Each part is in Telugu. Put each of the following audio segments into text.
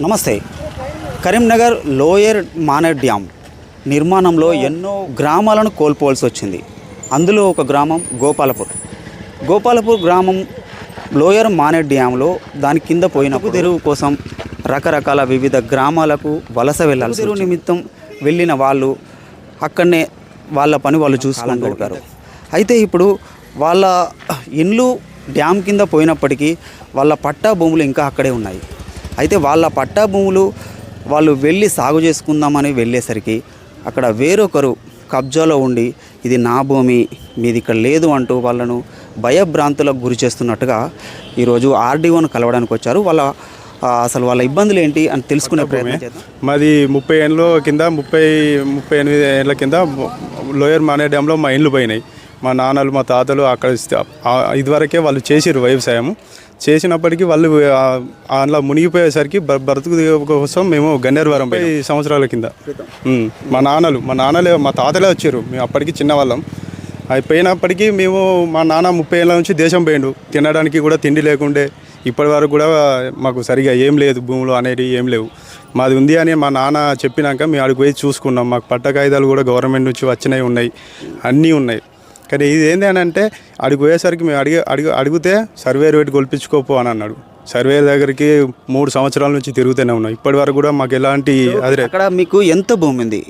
నమస్తే. కరీంనగర్ లోయర్ మానర్ డ్యామ్ నిర్మాణంలో ఎన్నో గ్రామాలను కోల్పోవాల్సి వచ్చింది. అందులో ఒక గ్రామం గోపాలపూర్. గోపాలపూర్ గ్రామం లోయర్ మానర్ డ్యాంలో దాని కింద పోయినప్పుడు తెరువు కోసం రకరకాల వివిధ గ్రామాలకు వలస వెళ్ళాలి తెరువు నిమిత్తం వెళ్ళిన వాళ్ళు అక్కడనే వాళ్ళ పని వాళ్ళు చూసుకొని గడిపారు. అయితే ఇప్పుడు వాళ్ళ ఇండ్లు డ్యామ్ కింద పోయినప్పటికీ వాళ్ళ పట్టా భూములు ఇంకా అక్కడే ఉన్నాయి. అయితే వాళ్ళ పట్టా భూములు వాళ్ళు వెళ్ళి సాగు చేసుకుందామని వెళ్ళేసరికి అక్కడ వేరొకరు కబ్జాలో ఉండి ఇది నా భూమి మీది ఇక్కడ లేదు అంటూ వాళ్ళను భయభ్రాంతులకు గురి చేస్తున్నట్టుగా ఈరోజు ఆర్డీఓను కలవడానికి వచ్చారు. వాళ్ళ అసలు వాళ్ళ ఇబ్బందులు ఏంటి అని తెలుసుకునే ప్రయత్నం మాది ముప్పై ఏళ్ళ కింద ముప్పై ముప్పై ఎనిమిది ఏళ్ళ కింద లోయర్ మానే డ్యాంలో మా ఇండ్లు పోయినాయి. మా నాన్నలు మా తాతలు అక్కడ ఇదివరకే వాళ్ళు చేసిరు వ్యవసాయం చేసినప్పటికీ వాళ్ళు అందులో మునిగిపోయేసరికి బ్రతుకు కోసం మేము గన్నేరువరం పోయి సంవత్సరాల కింద. మా నాన్నలు మా నాన్నలే మా తాతలే వచ్చారు. మేము అప్పటికి చిన్నవాళ్ళం. అవి పోయినప్పటికీ మేము మా నాన్న ముప్పై ఏళ్ళ నుంచి దేశం పోయిండు. తినడానికి కూడా తిండి లేకుండే. ఇప్పటి వరకు కూడా మాకు సరిగా ఏం లేదు భూములు అనేవి ఏం లేవు. మాది ఉంది అని మా నాన్న చెప్పినాక మేము అడిగి పోయి చూసుకున్నాం. మాకు పట్ట కాగితాలు కూడా గవర్నమెంట్ నుంచి వచ్చినవి ఉన్నాయి. అన్నీ ఉన్నాయి. కానీ ఇది ఏంటి అని అంటే అడిగి పోయేసరికి మేము అడిగి అడిగి అడిగితే సర్వేర్ పెట్టి గొలిపించుకోపో అని అన్నాడు. సర్వేర్ దగ్గరికి మూడు సంవత్సరాల నుంచి తిరుగుతూనే ఉన్నాం. ఇప్పటి వరకు కూడా మాకు ఎలాంటి అదిరే అక్కడ మీకు ఎంత భూమి ఉంది?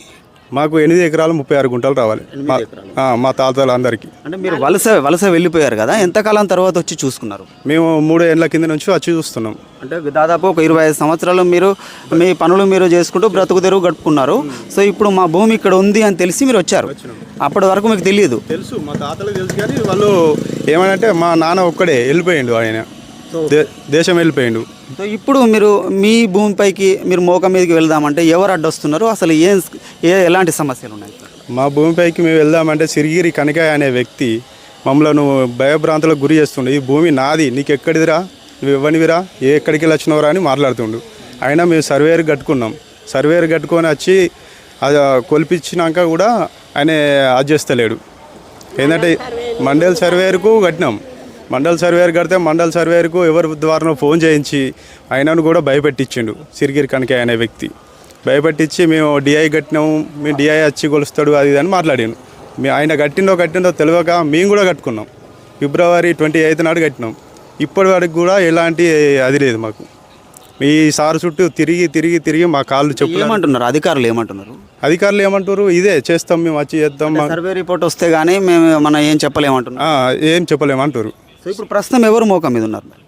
మాకు ఎనిమిది ఎకరాలు ముప్పై ఆరు గుంటలు రావాలి. మా తాతలు అందరికీ. అంటే మీరు వలస వలస వెళ్ళిపోయారు కదా ఎంతకాలం తర్వాత వచ్చి చూసుకున్నారు? మేము మూడు ఏళ్ళ కింద నుంచి వచ్చి చూస్తున్నాం. అంటే దాదాపు ఒక ఇరవై ఐదు సంవత్సరాలు మీరు మీ పనులు మీరు చేసుకుంటూ బ్రతుకు తెరువు గడుపుకున్నారు. సో ఇప్పుడు మా భూమి ఇక్కడ ఉంది అని తెలిసి మీరు వచ్చారు. అప్పటి వరకు మీకు తెలియదు. తెలుసు మా తాతలకు తెలుసు కానీ వాళ్ళు ఏమనంటే మా నాన్న ఒక్కడే వెళ్ళిపోయిండు ఆయన. దేశం వెళ్ళిపోయిండు. సో ఇప్పుడు మీరు మీ భూమిపైకి మీరు మోక మీదకి వెళ్దామంటే ఎవరు అడ్డొస్తున్నారు? అసలు ఏం ఏ ఎలాంటి సమస్యలు ఉన్నాయి? మా భూమిపైకి మేము వెళ్దామంటే సిరిగిరి కనకాయ అనే వ్యక్తి మమ్మల్ని భయభ్రాంతులకు గురి చేస్తుండే. ఈ భూమి నాది నీకు ఎక్కడిదిరా నువ్వు ఇవ్వనివిరా ఏ ఎక్కడికి వెళ్ళి వచ్చినవరా అని మాట్లాడుతుండు. అయినా మేము సర్వేర్ కట్టుకున్నాం. సర్వేర్ కట్టుకొని వచ్చి అది కొలిపించినాక కూడా ఆయన అది చేస్తలేడు ఏంటంటే మండల్ సర్వేర్కు కట్టినాం. మండల్ సర్వేర్ కడితే మండల్ సర్వేర్కు ఎవరి ద్వారా ఫోన్ చేయించి ఆయనను కూడా భయపెట్టించిండు. సిరిగిరి కనకాయ అనే వ్యక్తి. భయపెట్టించి మేము డిఐ కట్టినాము మేము డిఐ వచ్చి కొలుస్తాడు అది ఇది అని మాట్లాడాను మీ ఆయన కట్టిందో కట్టిందో తెలియక మేము కూడా కట్టుకున్నాం. ఫిబ్రవరి ట్వంటీ ఎయిత్ నాడు కట్టినాం. ఇప్పటి వరకు కూడా ఎలాంటి అది లేదు మాకు. మీ సార్ చుట్టూ తిరిగి తిరిగి తిరిగి మా కాళ్ళు చెప్పు ఏమంటున్నారు? అధికారులు ఏమంటున్నారు? అధికారులు ఏమంటారు ఇదే చేస్తాం మేము వచ్చి చేస్తాం మా- సర్వే రిపోర్ట్ వస్తే గానీ మేము మనం ఏం చెప్పలేమంటున్నారు? ఆ, ఏం చెప్పలేమంటారు సో ఇప్పుడు ప్రస్తుతం ఎవరు మోక మీద ఉన్నారు మరి?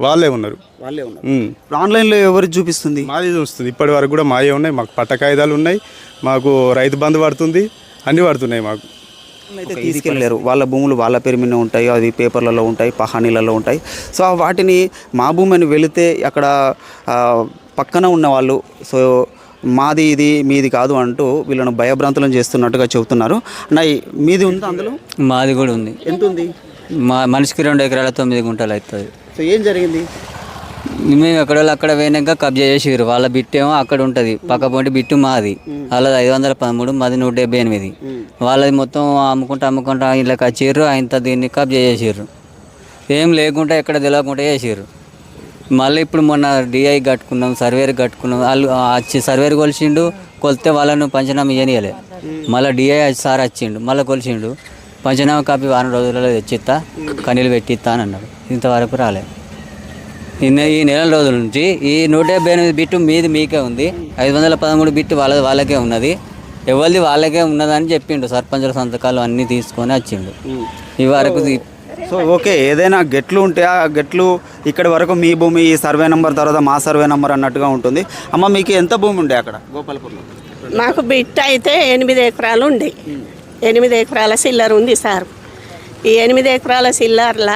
వాళ్ళే ఉన్నారు. వాళ్ళే ఉన్నారు. ఇప్పుడు ఆన్లైన్లో ఎవరు చూపిస్తుంది? మాది చూస్తుంది. ఇప్పటి వరకు కూడా మాయే ఉన్నాయి. మాకు పట్ట కాగితాలు ఉన్నాయి. మాకు రైతు బంధు పడుతుంది. అన్నీ పడుతున్నాయి మాకు. అయితే తీసుకెళ్ళలేరు వాళ్ళ భూములు వాళ్ళ పేరు మీద ఉంటాయి. అది పేపర్లలో ఉంటాయి పహానీలలో ఉంటాయి. సో వాటిని మా భూమి అని వెళితే అక్కడ పక్కన ఉన్న వాళ్ళు సో మాది ఇది మీది కాదు అంటూ వీళ్ళను భయభ్రాంతులను చేస్తున్నట్టుగా చెబుతున్నారు. నా మీది ఉందా అందులో? మాది కూడా ఉంది. ఎంత ఉంది మా మనిషికి రెండు ఎకరాల తొమ్మిది గుంటలు అవుతుంది. సో ఏం జరిగింది? మేము ఎక్కడ అక్కడ పోయినాక కబ్జా చేసిర్రు. వాళ్ళ బిట్టేమో అక్కడ ఉంటుంది. పక్క పొంటి బిట్టు మాది. వాళ్ళది ఐదు వందల పదమూడు మాది నూట డెబ్బై ఎనిమిది. వాళ్ళది మొత్తం అమ్ముకుంటా అమ్ముకుంటా ఇళ్ళకి వచ్చిర్రు. ఆయన దీన్ని కబ్జా చేసిర్రు. ఏం లేకుండా ఎక్కడ తెలియకుండా చేసిర్రు. మళ్ళీ ఇప్పుడు మొన్న డిఐ కట్టుకున్నాం సర్వేర్ కట్టుకున్నాం. వాళ్ళు వచ్చి సర్వేర్ కొలిచిండు కొలితే వాళ్ళను పంచనామా ఇయ్యనియలే మళ్ళీ డిఐ సార్ వచ్చిండు. మళ్ళీ కొలిచిండు పంచనామా కాపీ వారం రోజులలో తెచ్చిస్తా కనీలు పెట్టిస్తా అని అన్నాడు. ఇంతవరకు రాలే. ఈ నెల రోజుల నుంచి ఈ నూట డెబ్బై ఎనిమిది బిట్టు మీది మీకే ఉంది. ఐదు వందల పదమూడు బిట్టు వాళ్ళది వాళ్ళకే ఉన్నది. ఎవరిది వాళ్ళకే ఉన్నదని చెప్పిండు. సర్పంచుల సంతకాలు అన్నీ తీసుకొని వచ్చిండు. ఈ వరకు సో ఓకే ఏదైనా గెట్లు ఉంటే ఆ గెట్లు ఇక్కడి వరకు మీ భూమి ఈ సర్వే నెంబర్ తర్వాత మా సర్వే నెంబర్ అన్నట్టుగా ఉంటుంది. అమ్మ మీకు ఎంత భూమి ఉండే అక్కడ? గోపాలపూర్లో మాకు బిట్ అయితే ఎనిమిది ఎకరాలు ఉండే. ఎనిమిది ఎకరాల సిల్లర్ ఉంది సార్. ఈ ఎనిమిది ఎకరాల సిల్లర్ల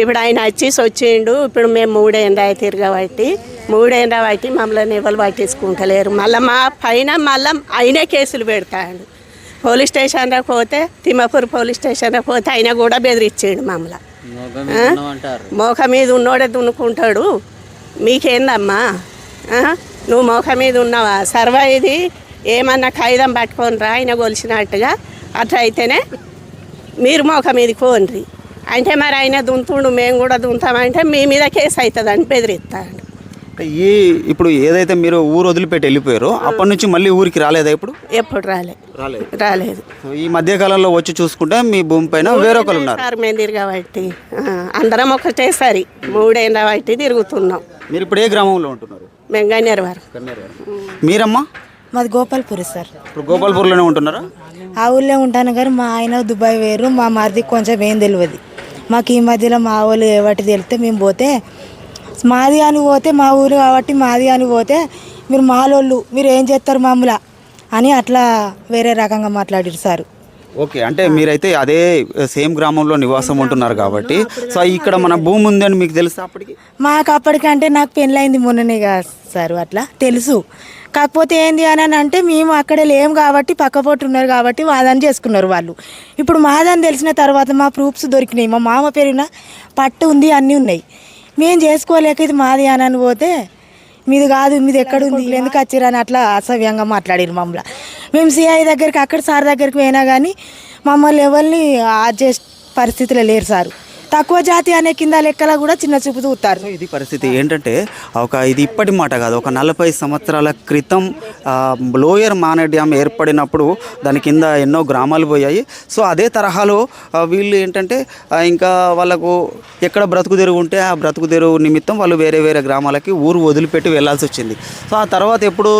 ఇప్పుడు ఆయన వచ్చేసి వచ్చిండు. ఇప్పుడు మేము మూడేండ్ర అవుతారు కాబట్టి మూడేండ్ర బట్టి మమ్మల్ని ఎవరు పట్టించుకుంటలేరు. మళ్ళీ మా పైన మళ్ళీ ఆయనే కేసులు పెడతాడు. పోలీస్ స్టేషన్లో పోతే తిమ్మపూర్ పోలీస్ స్టేషన్లో పోతే ఆయన కూడా బెదిరించాడు మమ్మల్ని. మోక మీద ఉన్నోడే దున్నుకుంటాడు. మీకేందమ్మా? నువ్వు మోక మీద ఉన్నావా? సర్వా ఇది ఏమన్నా ఖైదం పట్టుకొని రా ఆయన కొలిసినట్టుగా అట్లా అయితేనే మీరు మోక మీదకి పోండ్రి. అంటే మరి ఆయన దుంతుండు మేము కూడా దుంతామంటే మీ మీద కేసు అవుతుంది అని బెదిరిస్తాడు ఈ ఇప్పుడు ఏదైతే మీరు ఊరు వదిలిపెట్టి వెళ్ళిపోయారో అప్పటి నుంచి మళ్ళీ ఊరికి రాలేదా ఇప్పుడు? ఎప్పుడు రాలే. రాలేదు. రాలేదు. సో ఈ మధ్య కాలంలో వచ్చి చూసుకుంటే మీ భూమి పైన వేరొకరు ఉన్నారు. సార్ మేము తిరగబట్టి. ఆ, అందరం ఒకటేసారి మూడేళ్ళ బట్టి తిరుగుతున్నాం. మీరు ఇప్పుడు ఏ గ్రామంలో ఉంటున్నారు? మేము గన్నేరు వారు మీరమ్మా? మాది గోపాల్పూర్ సార్. ఇప్పుడు గోపాల్పూర్లోనే ఉంటున్నారా? ఆ ఊళ్ళో ఉంటాను కానీ మా ఆయన దుబాయ్ వేరు మా మరిది కొంచెం ఏం తెలియదు మాకు ఈ మధ్యలో మా వాళ్ళు ఏవటి తెలిస్తే మేము పోతే మాది అని పోతే మా ఊరు కాబట్టి మాది అని పోతే మీరు మాలోళ్ళు మీరు ఏం చేస్తారు మామూలు అని అట్లా వేరే రకంగా మాట్లాడారు సార్. ఓకే అంటే మీరైతే అదే సేమ్ గ్రామంలో నివాసం ఉంటున్నారు కాబట్టి సో ఇక్కడ మన భూమి ఉందని మీకు తెలుసా అప్పటికి? మాకు అప్పటికంటే నాకు పెళ్ళైంది మొన్ననే కదా సార్ అట్లా తెలుసు. కాకపోతే ఏంది అని అంటే మేము అక్కడ లేము కాబట్టి పక్కపొట్టు ఉన్నారు కాబట్టి వాదన చేసుకున్నారు వాళ్ళు. ఇప్పుడు మాదని తెలిసిన తర్వాత మా ప్రూఫ్స్ దొరికినాయి. మా మామ పేరున పట్టు ఉంది అన్నీ ఉన్నాయి. మేము చేసుకోలేక ఇది మాది అని అని పోతే మీది కాదు మీది ఎక్కడుంది ఎందుకు వచ్చిరని అట్లా అసభ్యంగా మాట్లాడారు మమ్మల్ని. మేము సిఐ దగ్గరికి అక్కడ సార్ దగ్గరికి పోయినా కానీ మమ్మల్ని ఎవరిని అడ్జస్ట్ పరిస్థితిలో లేరు సారు. తక్కువ జాతి అనే కింద లెక్కల కూడా చిన్న చూపు చూస్తారు. ఇది పరిస్థితి. ఏంటంటే ఒక ఇది ఇప్పటి మాట కాదు ఒక నలభై సంవత్సరాల క్రితం లోయర్ మానే డ్యామ్ ఏర్పడినప్పుడు దాని కింద ఎన్నో గ్రామాలు పోయాయి. సో అదే తరహాలో వీళ్ళు ఏంటంటే ఇంకా వాళ్ళకు ఎక్కడ బ్రతుకు తెరువు ఉంటే ఆ బ్రతుకు తెరువు నిమిత్తం వాళ్ళు వేరే వేరే గ్రామాలకి ఊరు వదిలిపెట్టి వెళ్ళాల్సి వచ్చింది. సో ఆ తర్వాత ఎప్పుడు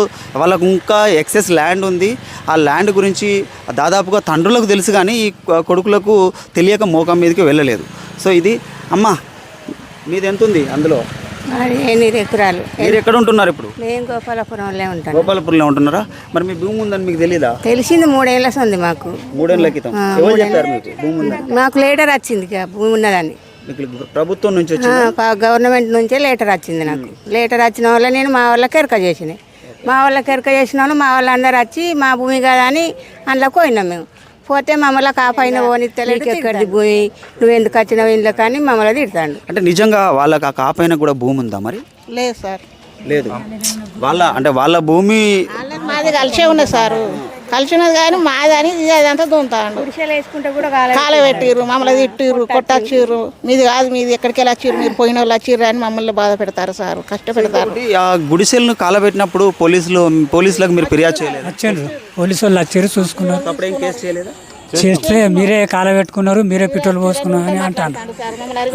వాళ్ళకు ఇంకా ఎక్సెస్ ల్యాండ్ ఉంది. ఆ ల్యాండ్ గురించి దాదాపుగా తండ్రులకు తెలుసు కానీ ఈ కొడుకులకు తెలియక మోకం మీదకి వెళ్ళలేదు. సో ఇది అమ్మా మీది ఎంత ఉంది అందులో? ఎనిమిది ఎకరాలు మీరు ఎక్కడ ఉంటున్నారు ఇప్పుడు? మేము గోపాలపురంలో ఉంటాం. గోపాలపురంలో ఉంటున్నారా? మరి మీ భూమి ఉందని మీకు తెలీదా? తెలిసింది మూడేళ్ళ ఉంది మాకు. మూడేళ్ళ క్రితం. ఎవరు చెప్పారు మీకు భూమి ఉందని? మాకు లేటర్ వచ్చింది భూమి ఉన్నదని. మీకు ప్రభుత్వం నుంచి గవర్నమెంట్ నుంచే లేటర్ వచ్చింది నాకు. లేటర్ వచ్చిన వల్ల నేను మా వాళ్ళకి ఎరక చేసిన. మా వాళ్ళకి ఎరక చేసిన వాళ్ళు మా వాళ్ళందరూ వచ్చి మా భూమి కదా అని అందులో పోయినాం మేము. పోతే మమ్మల్ని కాపాయిన పోని తెలియదు ఎక్కడిది భూమి? నువ్వు ఎందుకు వచ్చినావు ఇంట్లో కానీ మమ్మల్ని తిడతాడు. అంటే నిజంగా వాళ్ళకి ఆ కాపైన కూడా భూమి ఉందా మరి? లేదు సార్. లేదు. వాళ్ళ అంటే వాళ్ళ భూమి మాది కలిసే ఉన్నది సారు. కలిసి ఉన్నది కానీ మాది అని ఇది అదంతా దుంతాడు. కాల పెట్టిర్రు మమ్మల్ని తిట్టిర్రు కొట్టచ్చిర్రు. మీది కాదు మీది ఎక్కడికి వెళ్ళి వచ్చిర్రు మీరు పోయిన వాళ్ళు వచ్చిర్రు అని మమ్మల్ని బాధ పెడతారు సారు కష్టపెడతారు. ఆ గుడిసెలను కాలబెట్టినప్పుడు పోలీసులు పోలీసులకు మీరు ఫిర్యాదు చేయలేదు? వచ్చారు. పోలీసు వాళ్ళు వచ్చారు చూసుకున్నారు. అప్పుడు ఏం కేసు చేయలేదా? చేస్తే మీరే కాలబెట్టుకున్నారు మీరే పెట్రోల్ పోసుకున్నారు అని అంటాను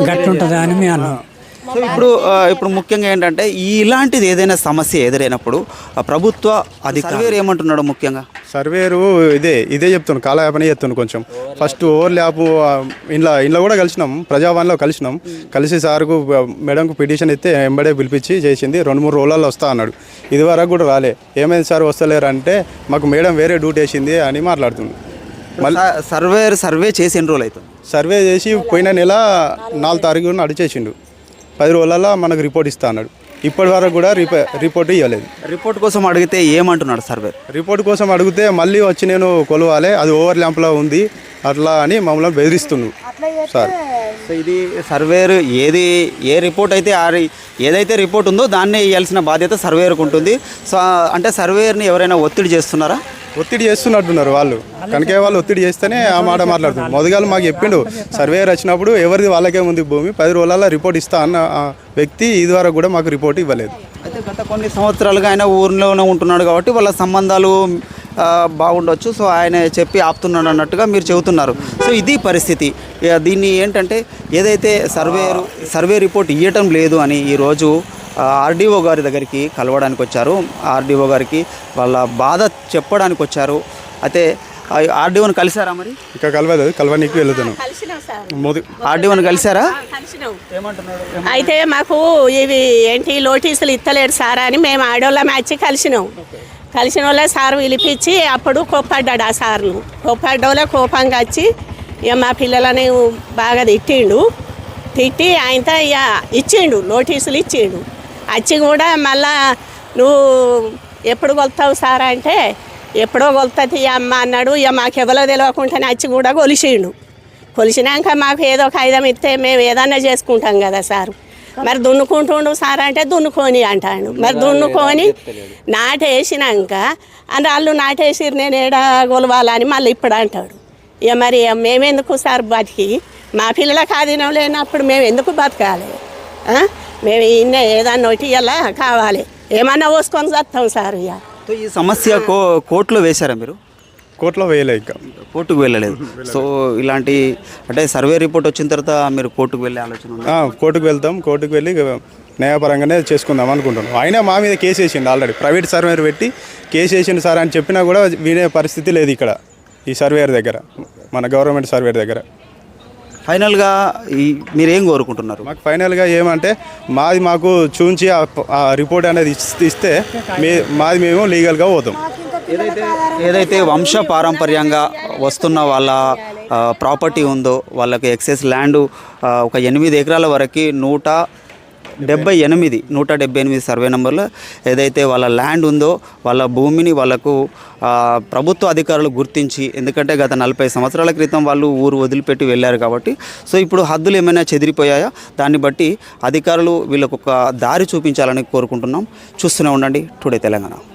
గట్టి ఉంటుందా అని మేము అన్నాం. సో ఇప్పుడు ఆ, ఇప్పుడు ముఖ్యంగా ఏంటంటే ఈ ఇలాంటిది ఏదైనా సమస్య ఎదురైనప్పుడు ఆ ప్రభుత్వ అధికారి ఏమంటున్నాడు ముఖ్యంగా? సర్వేరు ఇదే ఇదే చెప్తాను కాలయాపనే చెప్తాను కొంచెం. ఫస్ట్ ఓవర్ ల్యాప్ ఇంట్లో ఇంట్లో కూడా కలిసినాం ప్రజావాణిలో కలిసినాం. కలిసి సార్కు మేడంకు పిటిషన్ ఇస్తే ఎంబడే పిలిపించి చేసింది రెండు మూడు రోజులలో వస్తా అన్నాడు. ఇది వరకు కూడా రాలే. ఏమైంది సార్ వస్తలేరు అంటే మాకు మేడం వేరే డ్యూటీ వేసింది అని మాట్లాడుతుంది. సర్వే సర్వే చేసి ఎన్ని రోజులు అవుతుంది? సర్వే చేసి పోయిన నెల నాలుగు తారీఖున అడిచేసిండు. పది రోజులలో మనకు రిపోర్ట్ ఇస్తా అన్నాడు. ఇప్పటి వరకు కూడా రిపో రిపోర్ట్ ఇవ్వలేదు రిపోర్ట్ కోసం అడిగితే ఏమంటున్నాడు సర్వే రిపోర్ట్ కోసం అడిగితే మళ్ళీ వచ్చి నేను కొలవాలి అది ఓవర్ ల్యాంప్లో ఉంది అట్లా అని మమ్మల్ని బెదిరిస్తున్నాడు సార్. సో ఇది సర్వేర్ ఏది ఏ రిపోర్ట్ అయితే ఆ ఏదైతే రిపోర్ట్ ఉందో దాన్నే ఇవ్వాల్సిన బాధ్యత సర్వేయర్కు ఉంటుంది. సో అంటే సర్వేయర్ని ఎవరైనా ఒత్తిడి చేస్తున్నారా? ఒత్తిడి చేస్తున్నట్టున్నారు వాళ్ళు. కనకే వాళ్ళు ఒత్తిడి చేస్తేనే ఆ మాట మాట్లాడుతున్నారు. మొదగాలు మాకు చెప్పిండు సర్వేయర్ వచ్చినప్పుడు ఎవరిది వాళ్ళకే ఉంది భూమి పది రోజులలో రిపోర్ట్ ఇస్తా అన్న వ్యక్తి వ్యక్తి ఇదివరకు కూడా మాకు రిపోర్ట్ ఇవ్వలేదు. అయితే గత కొన్ని సంవత్సరాలుగా ఆయన ఊరిలోనే ఉంటున్నాడు కాబట్టి వాళ్ళ సంబంధాలు బాగుండొచ్చు. సో ఆయన చెప్పి ఆపుతున్నాడు అన్నట్టుగా మీరు చెబుతున్నారు. సో ఇది పరిస్థితి. దీన్ని ఏంటంటే ఏదైతే సర్వేరు సర్వే రిపోర్ట్ ఇవ్వటం లేదు అని ఈరోజు ఆర్డీఓ గారి దగ్గరికి కలవడానికి వచ్చారు. ఆర్డీఓ గారికి వాళ్ళ బాధ చెప్పడానికి వచ్చారు. అయితే ఆర్డీఓని కలిసారా మరి? ఇంకా కలవలేదు. కలవనీకి వెళ్తున్నాం కలిసినాం సార్. మోదీ ఆర్డీఓని కలిసారా? కలిసినాం. అయితే మాకు ఇవి ఏంటి నోటీసులు ఇత్తలేడు సార్ అని మేము ఆడోళ్ళం వచ్చి కలిసినాం. కలిసిన వాళ్ళ సార్ పిలిపించి అప్పుడు కోప్పడ్డాడు ఆ సార్ను. కోప్పడ్డోళ్ళ కోపంగా వచ్చి ఇక మా పిల్లలని బాగా తిట్టిండు. తిట్టి ఆయనతో ఇక ఇచ్చిండు నోటీసులు ఇచ్చిండు. వచ్చి కూడా మళ్ళా నువ్వు ఎప్పుడు కొలుతావు సార్ అంటే ఎప్పుడో కొలుతుంది అమ్మ అన్నాడు. ఇక మాకు ఎవరో తెలియకుండానే వచ్చి కూడా కొలిసిండు. కొలిసినాక మాకు ఏదో ఒక ఐదం ఇస్తే మేము ఏదన్నా చేసుకుంటాం కదా సార్. మరి దున్నుకుంటుండు సార్ అంటే దున్నుకొని అంటాడు. మరి దున్నుకొని నాటేసినాక అని వాళ్ళు నాటేసిరు నేను ఏడా గొలవాలని మళ్ళీ ఇప్పుడు అంటాడు. ఇక మరి మేమెందుకు సార్ బతికి? మా పిల్లలకు ఆధీనం లేనప్పుడు మేము ఎందుకు బతకాలి? మేము ఇన్న ఏదన్నా ఒకటి ఇలా కావాలి. ఏమన్నా పోసుకొని చేస్తాం సార్ ఇక సో ఈ సమస్య కో కోర్టులో వేశారా మీరు? కోర్టులో వేయలే ఇంకా. కోర్టుకు వెళ్ళలేదు. సో ఇలాంటి అంటే సర్వే రిపోర్ట్ వచ్చిన తర్వాత మీరు కోర్టుకు వెళ్ళే ఆలోచన ఉందా? ఆ, కోర్టుకు వెళ్తాం. కోర్టుకు వెళ్ళి న్యాయపరంగానే చేసుకుందాం అనుకుంటున్నాం. అయినా మా మీద కేసు వేసిండు ఆల్రెడీ. ప్రైవేట్ సర్వేర్ పెట్టి కేసు వేసిండు సార్ అని చెప్పినా కూడా వినే పరిస్థితి లేదు ఇక్కడ. ఈ సర్వేయర్ దగ్గర. మన గవర్నమెంట్ సర్వేయర్ దగ్గర. ఫైనల్గా ఈ మీరేం కోరుకుంటున్నారు? మాకు ఫైనల్గా ఏమంటే మాది మాకు చూంచి ఆ- రిపోర్ట్ అనేది ఇస్- ఇస్తే మే మాది మేము లీగల్గా పోతాం. ఏదైతే ఏదైతే వంశ పారంపర్యంగా వస్తున్న వాళ్ళ ప్రాపర్టీ ఉందో వాళ్ళకి ఎక్సెస్ ల్యాండ్ ఒక ఎనిమిది ఎకరాల వరకు నూట డెబ్బై ఎనిమిది నూట డెబ్బై ఎనిమిది సర్వే నెంబర్లో ఏదైతే వాళ్ళ ల్యాండ్ ఉందో వాళ్ళ భూమిని వాళ్ళకు ప్రభుత్వ అధికారులు గుర్తించి ఎందుకంటే గత నలభై సంవత్సరాల క్రితం వాళ్ళు ఊరు వదిలిపెట్టి వెళ్ళారు కాబట్టి సో ఇప్పుడు హద్దులు ఏమైనా చెదిరిపోయాయా? దాన్ని బట్టి అధికారులు వీళ్ళకు ఒక దారి చూపించాలని కోరుకుంటున్నాం. చూస్తూనే ఉండండి. టుడే తెలంగాణ.